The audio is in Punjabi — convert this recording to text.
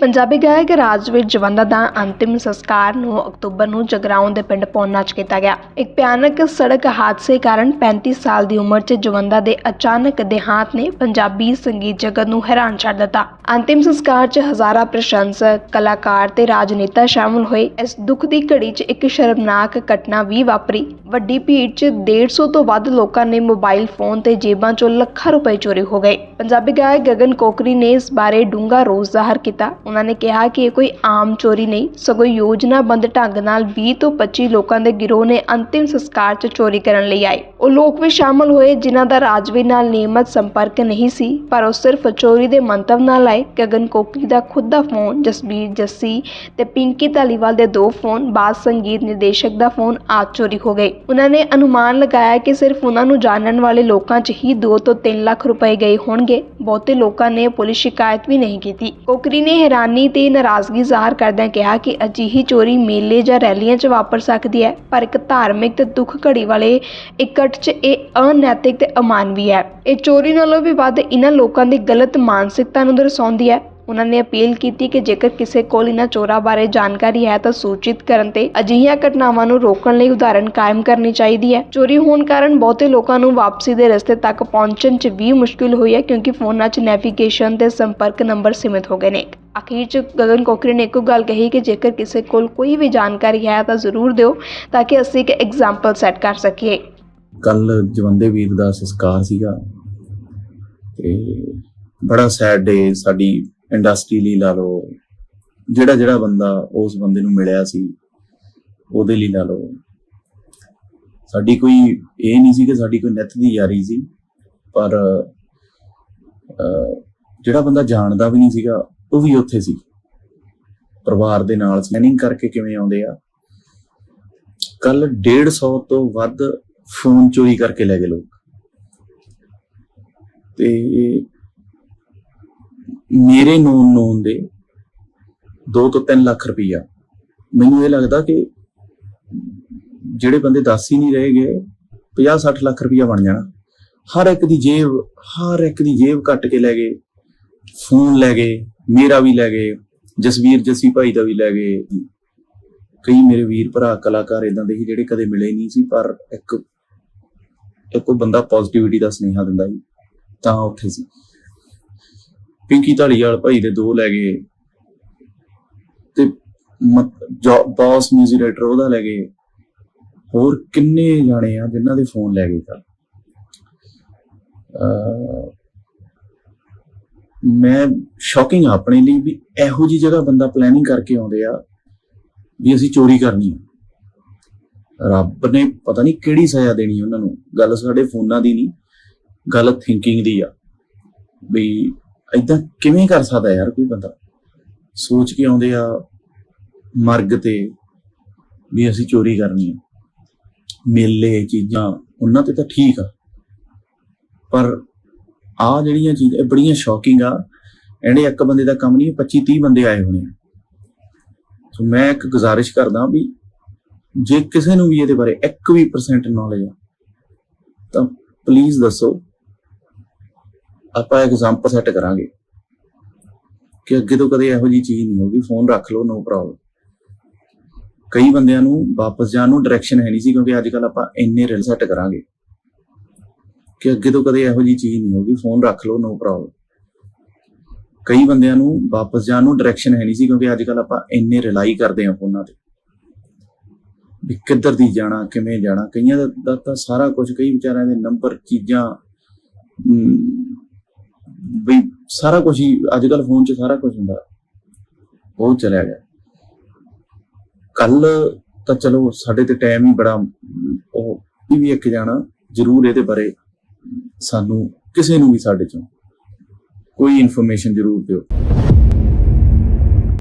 ਪੰਜਾਬੀ ਗਾਇਕ ਰਾਜਵੀਰ ਜਵੰਦਾ ਦਾ ਅੰਤਿਮ ਸੰਸਕਾਰ 9 ਅਕਤੂਬਰ ਨੂੰ ਜਗਰਾਉਂ ਦੇ ਪਿੰਡ ਪੌਨਾ 'ਚ ਕੀਤਾ ਗਿਆ। ਇੱਕ ਭਿਆਨਕ ਸੜਕ ਹਾਦਸੇ ਕਾਰਨ 35 ਸਾਲ ਦੀ ਉਮਰ 'ਚ ਜਵੰਦਾ ਦੇ ਅਚਾਨਕ ਦੇਹਾਂਤ ਨੇ ਪੰਜਾਬੀ ਸੰਗੀਤ ਜਗਤ ਨੂੰ ਹੈਰਾਨ ਛੱਡ ਦਿੱਤਾ। ਅੰਤਿਮ ਸੰਸਕਾਰ 'ਚ ਹਜ਼ਾਰਾਂ ਪ੍ਰਸ਼ੰਸਕ, ਕਲਾਕਾਰ ਤੇ ਰਾਜਨੇਤਾ ਸ਼ਾਮਲ ਹੋਏ। ਇਸ ਦੁੱਖ ਦੀ ਘੜੀ 'ਚ ਇੱਕ ਸ਼ਰਮਨਾਕ ਘਟਨਾ ਵੀ ਵਾਪਰੀ। ਵੱਡੀ ਭੀੜ 'ਚ 150 ਤੋਂ ਵੱਧ ਲੋਕਾਂ ਨੇ ਮੋਬਾਈਲ ਫੋਨ ਤੇ ਜੇਬਾਂ 'ਚੋਂ ਲੱਖਾਂ ਰੁਪਏ ਚੋਰੀ ਹੋ ਗਏ। ਪੰਜਾਬੀ ਗਾਇਕ ਗਗਨ ਕੋਕਰੀ ਨੇ ਇਸ ਬਾਰੇ ਡੂੰਘਾ ਰੋਸ ਜ਼ਾਹਰ ਕੀਤਾ। ਉਹਨਾਂ ਨੇ ਕਿਹਾ ਕਿ ਇਹ ਕੋਈ ਆਮ ਚੋਰੀ ਨਹੀਂ, ਸਗੋਂ ਯੋਜਨਾਬੰਦ ਢੰਗ ਨਾਲ 20 ਤੋਂ 25 ਲੋਕਾਂ ਦੇ ਗਿਰੋਹ ਨੇ ਅੰਤਿਮ ਸੰਸਕਾਰ 'ਚ ਚੋਰੀ ਕਰਨ ਲਈ ਆਏ। ਉਹ ਲੋਕ ਵੀ ਸ਼ਾਮਲ ਹੋਏ, ਜਿਨ੍ਹਾਂ ਦਾ ਰਾਜਵੀ ਨਾਲ ਨਿਯਮਤ ਸੰਪਰਕ ਨਹੀਂ ਸੀ, ਪਰ ਉਹ ਸਿਰਫ ਚੋਰੀ ਦੇ ਮੰਤਵ ਨਾਲ ਆਏ। ਗਗਨ ਕੋਕਰੀ ਦਾ ਖੁਦ ਦਾ ਫੋਨ ਜਸਬੀਰ, ਜੱਸੀ ਤੇ ਪਿੰਕੀ ਧਾਲੀਵਾਲ ਦੇ ਦੋ ਫੋਨ ਬਾਦ ਸੰਗੀਤ ਨਿਰਦੇਸ਼ਕ ਦਾ ਫੋਨ ਆਦਿ ਚੋਰੀ ਹੋ ਗਏ। ਉਹਨਾਂ ਨੇ ਅਨੁਮਾਨ ਲਗਾਇਆ ਕਿ ਸਿਰਫ ਉਹਨਾਂ ਨੂੰ ਜਾਣਨ ਵਾਲੇ ਲੋਕਾਂ 'ਚ ਹੀ 2 ਤੋਂ 3 ਲੱਖ ਰੁਪਏ ਗਏ ਹੋਣਗੇ। ਬਹੁਤੇ ਲੋਕਾਂ ਨੇ ਪੁਲਿਸ ਸ਼ਿਕਾਇਤ ਵੀ ਨਹੀਂ ਕੀਤੀ। ਕੋਕਰੀ ਨੇ ਹੈਰਾਨੀ ਤੇ ਨਾਰਾਜ਼ਗੀ ਜ਼ਾਹਰ ਕਰਦਿਆਂ ਕਿਹਾ ਕਿ ਅਜਿਹੀ ਚੋਰੀ ਮੇਲੇ ਜਾਂ ਰੈਲੀਆਂ 'ਚ ਵਾਪਰ ਸਕਦੀ ਹੈ, ਪਰ ਇੱਕ ਧਾਰਮਿਕ ਤੇ ਦੁੱਖ ਘੜੀ ਵਾਲੇ ਇਕੱਠ 'ਚ ਇਹ ਅਨੈਤਿਕ ਤੇ ਅਮਾਨਵੀ ਹੈ। ਇਹ ਚੋਰੀ ਨਾਲੋਂ ਵੀ ਵੱਧ ਇਹਨਾਂ ਲੋਕਾਂ ਦੀ ਗਲਤ ਮਾਨਸਿਕਤਾ ਨੂੰ ਦਰਸਾਉਂਦੀ ਹੈ। ਉਹਨਾਂ ਨੇ ਅਪੀਲ ਕੀਤੀ ਕਿ ਜੇਕਰ ਕਿਸੇ ਕੋਲ ਇਹਨਾਂ ਚੋਰਾਂ ਬਾਰੇ ਜਾਣਕਾਰੀ ਹੈ ਤਾਂ ਸੂਚਿਤ ਕਰਨ ਤੇ ਅਜਿਹੀਆਂ ਘਟਨਾਵਾਂ ਨੂੰ ਰੋਕਣ ਲਈ ਉਦਾਹਰਣ ਕਾਇਮ ਕਰਨੀ ਚਾਹੀਦੀ ਹੈ। ਚੋਰੀ ਹੋਣ ਕਾਰਨ ਬਹੁਤੇ ਲੋਕਾਂ ਨੂੰ ਵਾਪਸੀ ਦੇ ਰਸਤੇ ਤੱਕ ਪਹੁੰਚਣ 'ਚ ਵੀ ਮੁਸ਼ਕਿਲ ਹੋਈ ਹੈ ਕਿਉਂਕਿ ਫੋਨਾਂ 'ਚ ਨੈਵੀਗੇਸ਼ਨ ਤੇ ਸੰਪਰਕ ਨੰਬਰ ਸੀਮਿਤ ਹੋ ਗਏ ਨੇ। ਅਖੀਰ 'ਚ ਗਗਨ ਕੋਕਰੀ ਨੇ ਇੱਕੋ ਗੱਲ ਕਹੀ ਕਿ ਜੇਕਰ ਕਿਸੇ ਕੋਲ ਕੋਈ ਵੀ ਜਾਣਕਾਰੀ ਹੈ ਤਾਂ ਜ਼ਰੂਰ ਦਿਓ ਤਾਂ ਕਿ ਅਸੀਂ ਇੱਕ ਐਗਜ਼ਾਮਪਲ ਸੈੱਟ ਕਰ ਸਕੀਏ। ਕੱਲ ਜਵੰਦੇ ਵੀਰ ਦਾ ਸੰਸਕਾਰ ਸੀਗਾ ਤੇ ਬੜਾ ਸੈਡ ਡੇ ਸਾਡੀ ਇੰਡਸਟਰੀ ਲਈ ਲਾ ਲਓ, ਜਿਹੜਾ ਜਿਹੜਾ ਬੰਦਾ ਉਸ ਬੰਦੇ ਨੂੰ ਮਿਲਿਆ ਸੀ, ਉਹਦੇ ਲਈ ਲਾ ਲਓ। ਸਾਡੀ ਕੋਈ ਇਹ ਨਹੀਂ ਸੀ ਕਿ ਸਾਡੀ ਕੋਈ ਨਿੱਤ ਦੀ ਯਾਰੀ ਸੀ, ਪਰ ਜਿਹੜਾ ਬੰਦਾ ਜਾਣਦਾ ਵੀ ਨਹੀਂ ਸੀਗਾ, ਉਹ ਵੀ ਉੱਥੇ ਸੀ। ਪਰਿਵਾਰ ਦੇ ਨਾਲ ਸੈਨਿੰਗ ਕਰਕੇ ਕਿਵੇਂ ਆਉਂਦੇ ਆ? ਕੱਲ 150 ਤੋਂ ਵੱਧ ਫੋਨ ਚੋਰੀ ਕਰਕੇ ਲੈ ਗਏ ਲੋਕ। ਤੇ ਮੇਰੇ ਨੂਨ ਨੂਨ ਦੇ 2 ਤੋਂ 3 ਲੱਖ ਰੁਪਈਆ। ਮੈਨੂੰ ਇਹ ਲੱਗਦਾ ਕਿ ਜਿਹੜੇ ਬੰਦੇ ਦੱਸ ਹੀ ਨਹੀਂ ਰਹੇਗੇ 50 60 ਲੱਖ ਰੁਪਈਆ ਬਣ ਜਾਣਾ। ਹਰ ਇੱਕ ਦੀ ਜੇਬ, ਹਰ ਇੱਕ ਦੀ ਜੇਬ ਕੱਟ ਕੇ ਲੈ ਗਏ, ਫੋਨ ਲੈ ਗਏ, ਮੇਰਾ ਵੀ ਲੈ ਗਏ, ਜਸਵੀਰ ਜੱਸੀ ਭਾਈ ਦਾ ਵੀ ਲੈ ਗਏ। ਕਈ ਮੇਰੇ ਵੀਰ ਭਰਾ, ਕਲਾਕਾਰ ਇਦਾਂ ਦੇ ਸੀ ਜਿਹੜੇ ਕਦੇ ਮਿਲੇ ਨਹੀਂ ਸੀ, ਪਰ ਇੱਕ ਇੱਕ ਬੰਦਾ ਪੋਜ਼ਿਟਿਵਿਟੀ ਦਾ ਸੁਨੇਹਾ ਦਿੰਦਾ ਸੀ, ਤਾਂ ਉੱਥੇ ਸੀ। ਪਿੰਕੀ ਢਾਲੀਵਾਲ ਭਾਈ ਦੇ ਦੋ ਲੈ ਗਏ। ਤੇ ਬੌਸ ਮਿਊਜ਼ਿਕ ਡਾਇਰੈਕਟਰ ਉਹਦਾ ਲੈ ਗਏ। ਹੋਰ ਕਿੰਨੇ ਜਾਣੇ ਆ ਜਿਨ੍ਹਾਂ ਦੇ ਫੋਨ ਲੈ ਗਏ ਕੱਲ ਮੈਂ ਸ਼ੌਕਿੰਗ ਆਪਣੇ ਲਈ ਵੀ ਇਹੋ ਜੀ ਜਗ੍ਹਾ ਬੰਦਾ ਪਲੈਨਿੰਗ ਕਰਕੇ ਆਉਂਦੇ ਆ ਵੀ ਅਸੀਂ ਚੋਰੀ ਕਰਨੀ ਆ। ਰੱਬ ਨੇ ਪਤਾ ਨਹੀਂ ਕਿਹੜੀ ਸਜ਼ਾ ਦੇਣੀ ਉਹਨਾਂ ਨੂੰ। ਗੱਲ ਸਾਡੇ ਫੋਨਾਂ ਦੀ ਨਹੀਂ, ਗੱਲ ਥਿੰਕਿੰਗ ਦੀ ਆ। ਵੀ ਇਦਾਂ ਕਿਵੇਂ ਕਰ ਸਕਦਾ ਯਾਰ ਕੋਈ ਬੰਦਾ? ਸੋਚ ਕੇ ਆਉਂਦੇ ਆ ਮਰਗ ਤੇ ਵੀ ਅਸੀਂ ਚੋਰੀ ਕਰਨੀ ਆ। ਮੇਲੇ, ਚੀਜ਼ਾਂ, ਉਹਨਾਂ ਤੇ ਤਾਂ ਠੀਕ ਆ। ਪਰ ਆ ਜਿਹੜੀਆਂ ਚੀਜ਼ਾਂ, ਇਹ ਬੜੀਆਂ ਸ਼ੌਕਿੰਗ ਆ। ਇਹਨੇ ਇੱਕ ਬੰਦੇ ਦਾ ਕੰਮ ਨਹੀਂ 25 30 ਬੰਦੇ ਆਏ ਹੋਣੇ ਆ। ਸੋ ਮੈਂ ਇੱਕ ਗੁਜ਼ਾਰਿਸ਼ ਕਰਦਾ ਵੀ ਜੇ ਕਿਸੇ ਨੂੰ ਵੀ ਇਹਦੇ ਬਾਰੇ 1 ਵੀ ਪਰਸੈਂਟ ਨੌਲੇਜ ਆ, ਤਾਂ ਪਲੀਜ਼ ਦੱਸੋ ਆਪਾਂ ਐਗਜ਼ਾਮਪਲ ਸੈੱਟ ਕਰਾਂਗੇ ਕਿ ਅੱਗੇ ਤੋਂ ਕਦੇ ਇਹੋ ਜੀ ਚੀਜ਼ ਨਹੀਂ ਹੋਗੀ ਫੋਨ ਰੱਖ ਲਓ ਨੋ ਪ੍ਰੋਬਲਮ ਕਈ ਬੰਦਿਆਂ ਨੂੰ ਵਾਪਸ ਜਾਣ ਨੂੰ ਡਾਇਰੈਕਸ਼ਨ ਹੈ ਨਹੀਂ ਸੀ, ਕਿਉਂਕਿ ਅੱਜ ਕੱਲ ਆਪਾਂ ਇੰਨੇ ਰਿਲ ਸੈੱਟ ਕਰਾਂਗੇ ਕਿ ਅੱਗੇ ਤੋਂ ਕਦੇ ਇਹੋ ਜੀ ਚੀਜ਼ ਨਹੀਂ ਹੋਗੀ ਫੋਨ ਰੱਖ ਲਓ ਨੋ ਪ੍ਰੋਬਲਮ ਕਈ ਬੰਦਿਆਂ ਨੂੰ ਵਾਪਸ ਜਾਣ ਨੂੰ ਡਾਇਰੈਕਸ਼ਨ ਹੈ ਨਹੀਂ ਸੀ, ਕਿਉਂਕਿ ਅੱਜ ਕੱਲ ਆਪਾਂ ਇੰਨੇ ਰਿਲਾਈ ਕਰਦੇ ਹਾਂ ਫੋਨਾਂ ਤੇ ਵੀ ਕਿੱਧਰ ਦੀ ਜਾਣਾ, ਕਿਵੇਂ ਜਾਣਾ, ਕਈਆਂ ਦਾ- ਤਾਂ ਸਾਰਾ ਕੁਝ ਕਈ ਵਿਚਾਰਿਆਂ ਦੇ ਨੰਬਰ ਚੀਜ਼ਾਂ ਬਈ ਸਾਰਾ ਕੁਝ ਹੀ ਅੱਜ ਕੱਲ ਫੋਨ 'ਚ ਸਾਰਾ ਕੁਝ ਹੁੰਦਾ। ਉਹ ਚਲਿਆ ਗਿਆ। ਕੱਲ ਤਾਂ ਚਲੋ ਸਾਡੇ ਤੇ ਟਾਈਮ ਹੀ ਬੜਾ, ਉਹ ਇਹ ਵੀ ਇੱਕ ਜਾਣਾ, ਜ਼ਰੂਰ ਇਹਦੇ ਬਾਰੇ ਸਾਨੂੰ ਕਿਸੇ ਨੂੰ ਵੀ ਸਾਡੇ ਚੋਂ ਕੋਈ ਇਨਫੋਰਮੇਸ਼ਨ ਜ਼ਰੂਰ ਦਿਓ।